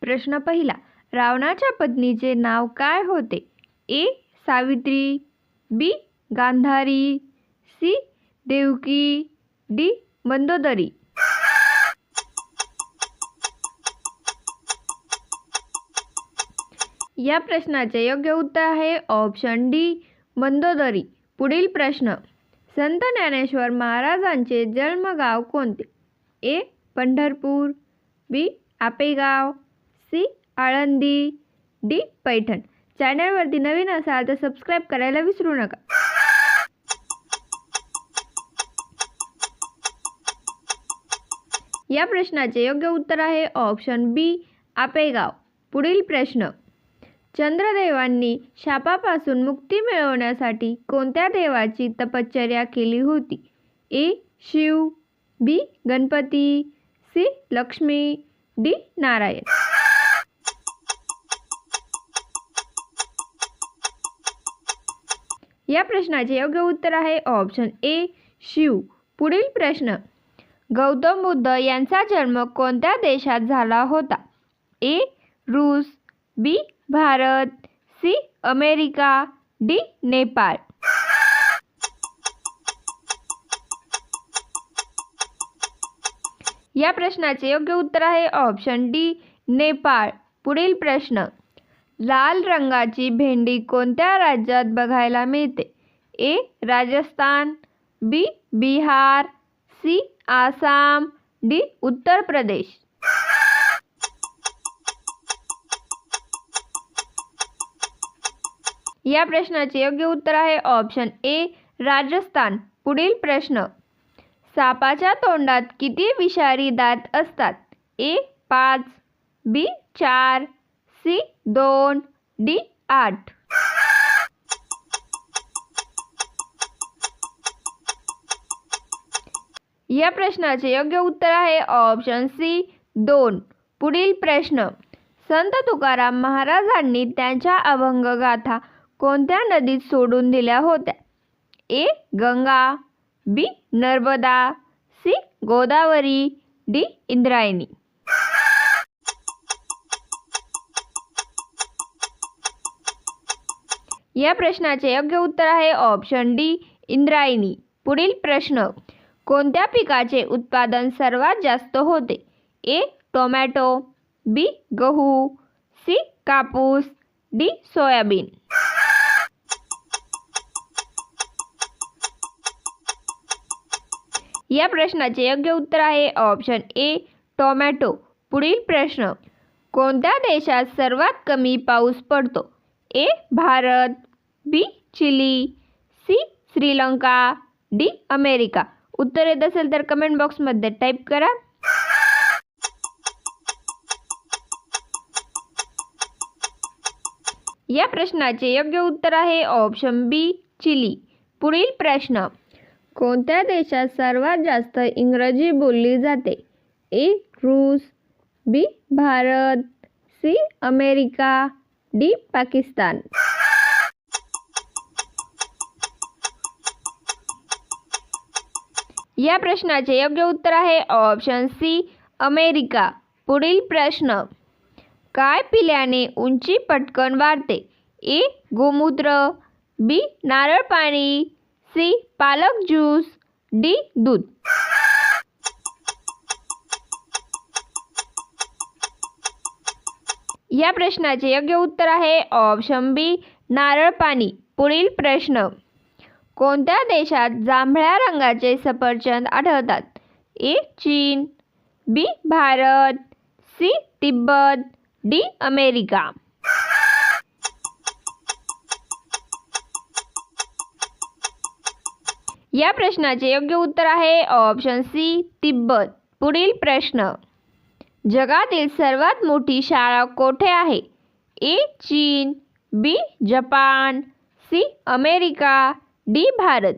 प्रश्न पहिला रावणाच्या पत्नीचे नाव काय होते? A. Savitri B. Gandhari C. Devaki D. Mandodari या प्रश्नाचे योग्य उत्तर आहे ऑप्शन डी मंदोदरी पुढील प्रश्न संत ज्ञानेश्वर महाराजांचे जन्मगाव कोणते? A. Pandharpur B. Apegaon C Alandi D Paithan. चॅनलवरती नवीन असाल तर सबस्क्राईब करायला विसरू नका. या प्रश्नाचे योग्य उत्तर आहे ऑप्शन बी आपेगाव. पुढील प्रश्न. चंद्रदेवांनी शापापासून मुक्ती मिळवण्यासाठी कोणत्या देवाची तपश्चर्या केली होती? A Shiva B Ganpati C Lakshmi D Narayan. या प्रश्नाचे योग्य उत्तर आहे ऑप्शन ए शिव. पुढील प्रश्न. गौतम बुद्ध यांचा जन्म कोणत्या देशात झाला होता? ए रूस. B Bharat. C America. D Nepal. या प्रश्नाचे योग्य उत्तर आहे ऑप्शन डी नेपाळ. पुढील प्रश्न. लाल रंगाची भेंडी कोणत्या राज्यात बघायला मिळते? A. Rajasthan B. Bihar C. Assam D. Uttar Pradesh. या प्रश्नाचे योग्य उत्तर आहे ऑप्शन ए. राजस्थान. पुढील प्रश्न. सापाच्या तोंडात किती विषारी दात असतात? ए. पाच बी. चार सी दोन डी आठ. या प्रश्नाचे योग्य उत्तर आहे ऑप्शन सी दोन. पुढील प्रश्न. संत तुकाराम महाराजांनी त्यांच्या अभंग गाथा कोणत्या नदीत सोडून दिल्या होत्या? A. Ganga B. Narmada C. Godavari D. Indrayani. या प्रश्नाचे योग्य उत्तर आहे ऑप्शन डी इंद्रायणी. पुढील प्रश्न कोणत्या पिकाचे उत्पादन सर्वात जास्त होते? ए टोमॅटो बी गहू सी कापूस डी सोयाबीन. या प्रश्नाचे योग्य उत्तर आहे ऑप्शन ए टोमॅटो. पुढील प्रश्न कोणत्या देशात सर्वात कमी पाऊस पडतो? A Bharat B Chile C Sri Lanka D America. उत्तर येत असेल तर कमेंट बॉक्समध्ये टाईप करा. या प्रश्नाचे योग्य उत्तर आहे ऑप्शन बी चिली. पुढील प्रश्न. कोणत्या देशात सर्वात जास्त इंग्रजी बोलली जाते? ए रूस B Bharat C America D Pakistan. या प्रश्नाचे योग्य उत्तर आहे ऑप्शन सी अमेरिका. पुढील प्रश्न. काय पिल्याने उंची पटकन वाढते? ए गोमूत्र बी नारळ पाणी सी पालक ज्यूस डी दूध. या प्रश्नाचे योग्य उत्तर आहे ऑप्शन बी नारळ पाणी. पुढील प्रश्न. कोणत्या देशात जांभळ्या रंगाचे सफरचंद आढळतात? ए चीन B Bharat C Tibet D America. या प्रश्नाचे योग्य उत्तर आहे ऑप्शन सी तिब्बत. पुढील प्रश्न. जगातील सर्वात मोठी शाळा कोठे आहे? ए चीन B Japan C America D Bharat.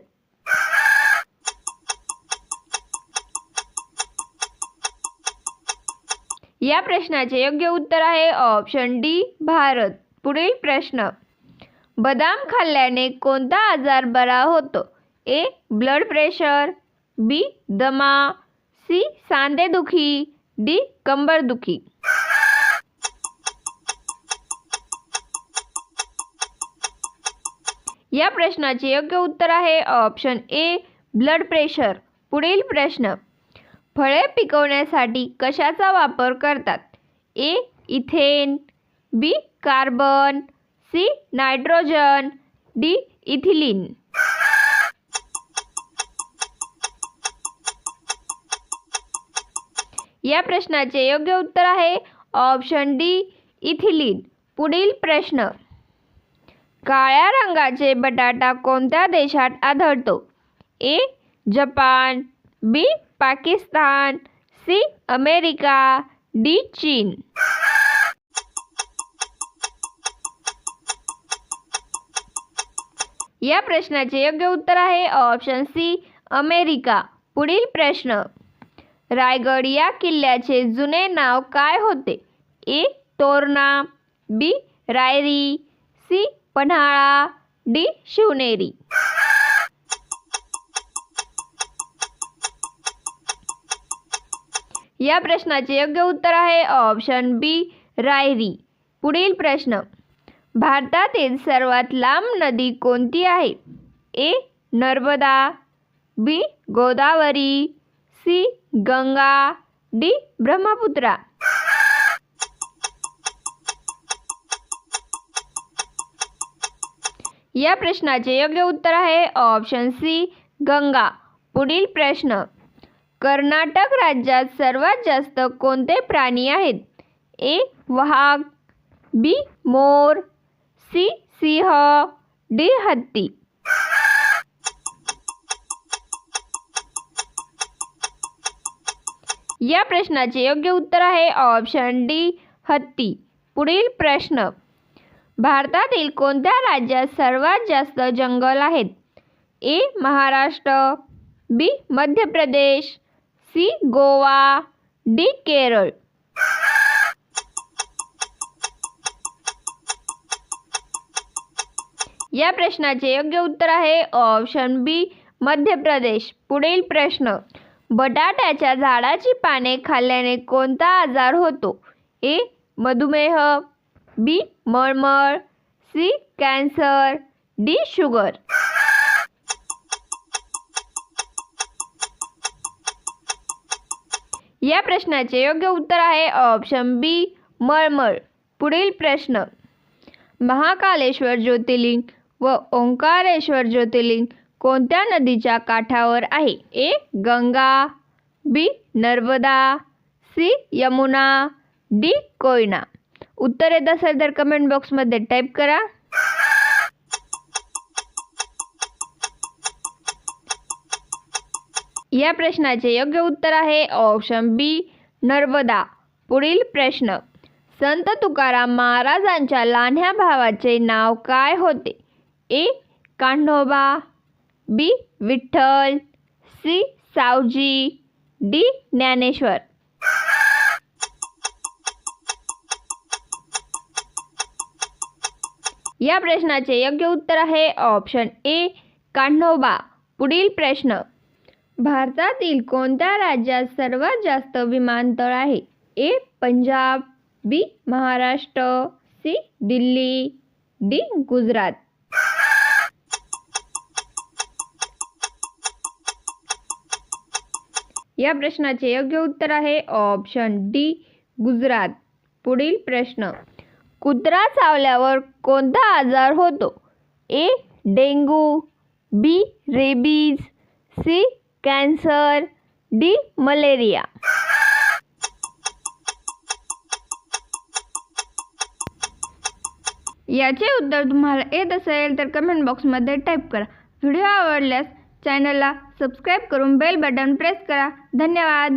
या प्रश्नाचे योग्य उत्तर आहे ऑप्शन डी भारत. पुढील प्रश्न. बदाम खाल्ल्याने कोणता आजार बरा होतो? ए ब्लड प्रेशर बी दमा सी सांधेदुखी डी कंबरदुखी. या प्रश्नाचे योग्य उत्तर आहे ऑप्शन ए ब्लड प्रेशर पुढील प्रश्न फळे पिकवण्यासाठी कशाचा वापर करतात? A ethane. B carbon. C nitrogen. D ethylene. या प्रश्नाचे योग्य उत्तर आहे ऑप्शन डी इथिलीन. पुढील प्रश्न काळ्या रंगाचे बटाटा कोणत्या देशात आढळतो? A. Japan B. Pakistan C. America D. चीन. या प्रश्नाचे योग्य उत्तर आहे ऑप्शन सी अमेरिका. पुढील प्रश्न. रायगड या किल्ल्याचे जुने नाव काय होते? A. Torna B. Rairi C. Panhala D. Shivneri. या प्रश्नाचे योग्य उत्तर आहे ऑप्शन बी रायरी. पुढील प्रश्न. भारतातील सर्वात लांब नदी कोणती आहे? A Narmada B Godavari C Ganga D Brahmaputra. या प्रश्नाचे योग्य उत्तर आहे ऑप्शन सी गंगा. पुढील प्रश्न. कर्नाटक राज्यात सर्वात जास्त कोणते प्राणी आहेत? ए वाघ be more C Singh D हत्ती. या प्रश्नाचे योग्य उत्तर आहे ऑप्शन डी हत्ती. पुढील प्रश्न. भारतातील कोणत्या राज्यात सर्वात जास्त जंगल आहेत? A. Maharashtra B. Madhya Pradesh C. Goa D. Kerala. या प्रश्नाचे योग्य उत्तर आहे ऑप्शन बी मध्य प्रदेश. पुढील प्रश्न बटाट्याच्या झाडाची पाने खाल्ल्याने कोणता आजार होतो? ए. मधुमेह बी मळमळ सी कॅन्सर डी शुगर या प्रश्नाचे योग्य उत्तर आहे ऑप्शन बी मळमळ पुढील प्रश्न. महाकालेश्वर ज्योतिर्लिंग व ओंकारेश्वर ज्योतिर्लिंग कोणत्या नदीच्या काठावर आहे? A Ganga. B Narmada. C Yamuna. D Koyna. उत्तर येत असेल तर कमेंट बॉक्समध्ये टाईप करा. या प्रश्नाचे योग्य उत्तर आहे ऑप्शन बी नर्मदा. पुढील प्रश्न. संत तुकाराम महाराजांच्या लहान्या भावाचे नाव काय होते? A Kanhoba. B Vitthal. C Savji. D Dnyaneshwar. या प्रश्नाचे योग्य उत्तर आहे ऑप्शन ए कान्होबा. पुढील प्रश्न. भारतातील कोणत्या राज्यात सर्वात जास्त विमानतळ आहे? A Punjab B Maharashtra C Delhi D Gujarat. या प्रश्नाचे योग्य उत्तर आहे ऑप्शन डी गुजरात. पुढील प्रश्न. कुत्रा चावल्यावर कोणता आजार होतो? A. Dengue B. Rabies C. Cancer D. Malaria. याचे उत्तर तुम्हाला येत असेल तर कमेंट बॉक्समध्ये टाईप करा. व्हिडिओ आवडल्यास चॅनलला सबस्क्राईब करून बेल बटन प्रेस करा. धन्यवाद.